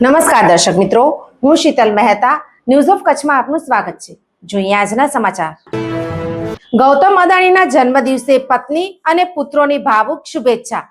નમસ્કાર દર્શક મિત્રો, હું શીતલ મહેતા ન્યૂઝ ઓફ કચ્છમાં આપનું સ્વાગત છે. જોઈએ આજના સમાચાર. ગૌતમ અદાણીના જન્મદિવસે પત્ની અને પુત્રોની ભાવુક શુભેચ્છા.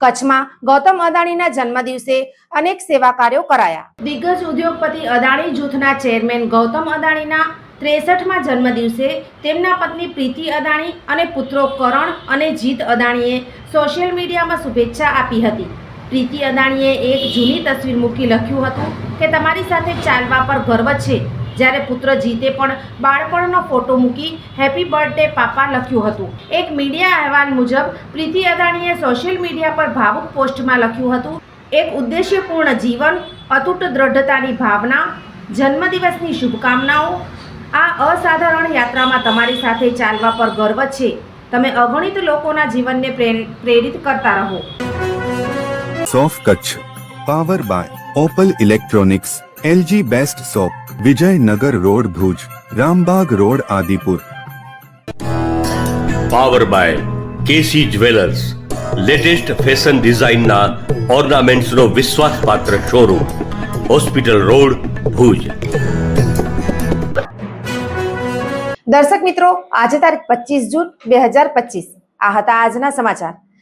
કચ્છમાં ગૌતમ અદાણીના જન્મદિવસે અનેક સેવા કાર્યો કરાયા. દિગ્ગજ ઉદ્યોગપતિ અદાણી જૂથના ચેરમેન ગૌતમ અદાણીના ત્રેસઠમાં જન્મદિવસે તેમના પત્ની પ્રીતિ અદાણી અને પુત્રો કરણ અને જીત અદાણીએ સોશિયલ મીડિયામાં શુભેચ્છા આપી હતી. પ્રીતિ અદાણીએ એક જૂની તસવીર મૂકી લખ્યું હતું કે તમારી સાથે ચાલવા પર ગર્વ છે. જ્યારે પુત્ર જીતે પણ બાળપણનો ફોટો મૂકી હેપી બર્થડે પાપા લખ્યું હતું. એક મીડિયા અહેવાલ મુજબ પ્રીતિ અદાણીએ સોશિયલ મીડિયા પર ભાવુક પોસ્ટમાં લખ્યું હતું, એક ઉદ્દેશ્યપૂર્ણ જીવન, અતૂટ દ્રઢતાની ભાવના, જન્મદિવસની શુભકામનાઓ, આ અસાધારણ યાત્રામાં તમારી સાથે ચાલવા પર ગર્વ છે. તમે અગણિત લોકોના જીવનને પ્રેર- પ્રેરિત કરતા રહો. સોફ Kutch power by Opal electronics LG best shop Vijaynagar road Bhuj Rambag road Adipur power by KC jewellers latest fashion ડિઝાઇનના ઓર્નામેન્ટ્સનો વિશ્વાસપાત્ર શોરૂમ હોસ્પિટલ રોડ ભુજ દર્શક મિત્રો આજે તારીખ પચીસ જૂન બે હજાર પચીસ. આ હતા આજના સમાચાર.